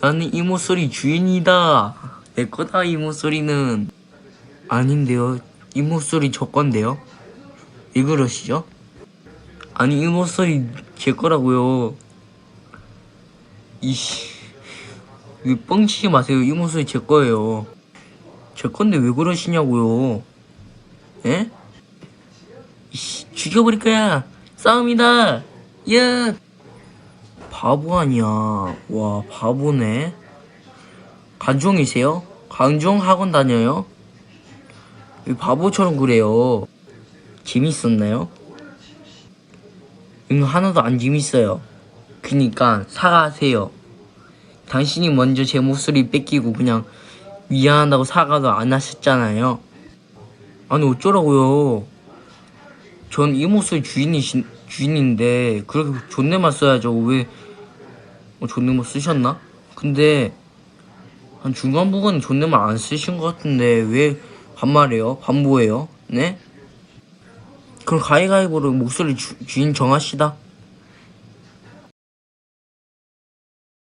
나는 이 목소리 주인이다. 내 거다 이 목소리는. 아닌데요. 이 목소리 저 건데요. 왜 그러시죠? 아니 이 목소리 제 거라고요. 이씨. 왜 뻥치지 마세요. 이 목소리 제 거예요. 제 건데 왜 그러시냐고요. 예? 이씨, 죽여버릴 거야. 싸움이다. 야. 바보 아니야. 와, 바보네. 관종이세요? 관종 학원 다녀요? 왜 바보처럼 그래요? 재밌었나요? 응, 하나도 안 재밌어요. 그니까, 사과하세요. 당신이 먼저 제 목소리 뺏기고 그냥 미안하다고 사과도 안 하셨잖아요. 아니, 어쩌라고요. 전 이 목소리 주인이 주인인데 그렇게 존댓말 써야죠. 왜 어, 존댓말 쓰셨나? 근데 한 중간 부분 존댓말 안 쓰신 것 같은데 왜 반말해요? 반보예요? 네? 그럼 가위가위보로 목소리 주, 주인 정하시다.